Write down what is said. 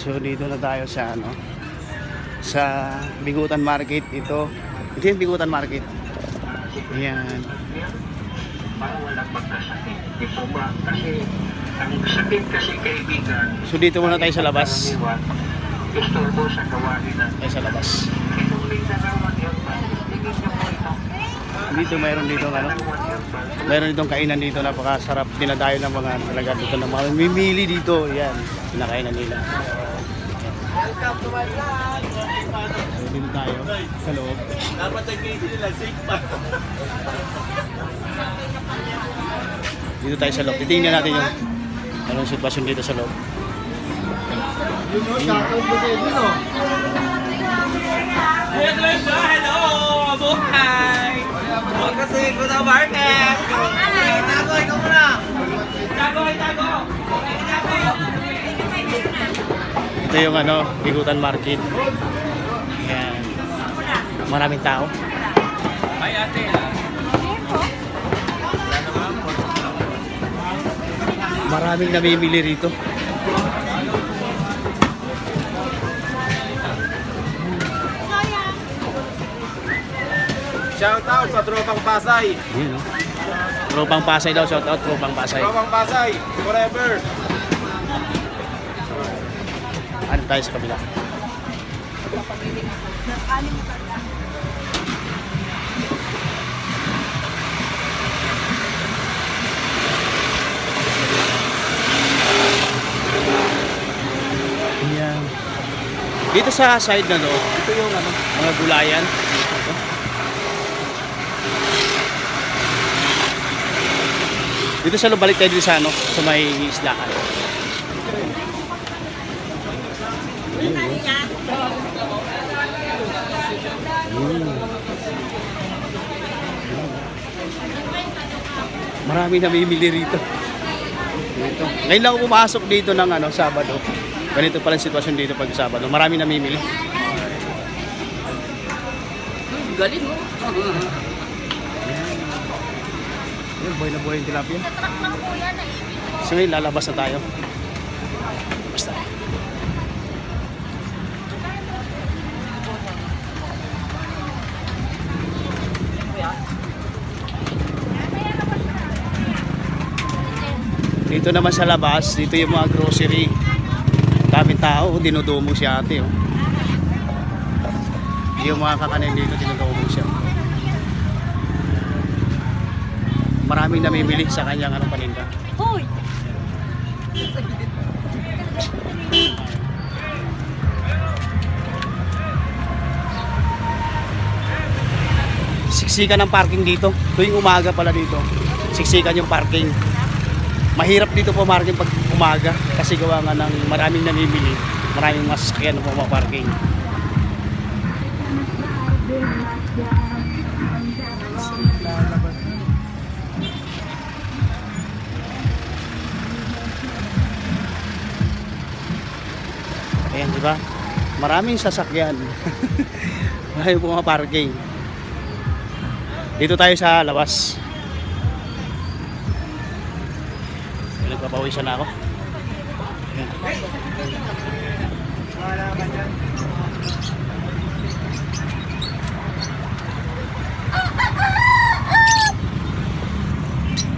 So dito na tayo sa ano sa Bigutan Market ito. Ito yung Bigutan Market. Ayan. So dito muna tayo sa labas. gusto sa gawain na Tayo sa labas. itong lingarawan yun ba? Tingin niyo mo ito. Dito mayroon dito ano. Yun? Mayroon ditong kainan dito napakasarap. Dinadayo ng mga talaga dito ng mga mimili dito. Yan. Pinakainan nila. So dito tayo sa loob. Dapat nag-game nila, safe pa. Dito tayo sa loob. Titingnan natin yung anong sitwasyon dito sa loob. Hello, hello! Buhay! Kasi ko na market! Tago, ikaw muna! Tago, tago! Ito yung ano, Bigutan Market. Yan. Maraming tao. Ay, ate, ah. Maraming namimili rito. Shout out sa Tropang Pasay! Yun, no? Tropang Pasay daw, shout out, Tropang Pasay. Tropang Pasay! Forever! Ano tayo sa kabila? Dito sa side na to, ito yung ano, mga gulayan. Dito sa lubalik tayo dito sa ano, sa may isdaan. Marami namimili rito. Dito. Ngayon lang pumasok dito ng ano, Sabado. Ganito pala sitwasyon dito pag Sabado. Marami namimili. Galing mo! Ayun, buhay na buhay yung tilapia. So ngayon, lalabas na tayo. Basta. Dito naman sa labas, dito yung mga grocery. Daming tao, dinudumo si ate. Oh. Yung mga kakanin dito, dinudumo siya. Maraming namimili sa kanyang ano paninda. Hoy! Siksikan ng parking dito. Tuwing umaga pala dito. Siksikan yung parking. Mahirap dito po parking pag umaga kasi gawa nga ng maraming namimili. Maraming masasakyan na pumaparking. Ayan, di ba? Maraming sasakyan. Maraming pumaparking. Dito tayo sa labas. Nagpapawisan na ako. Ayan.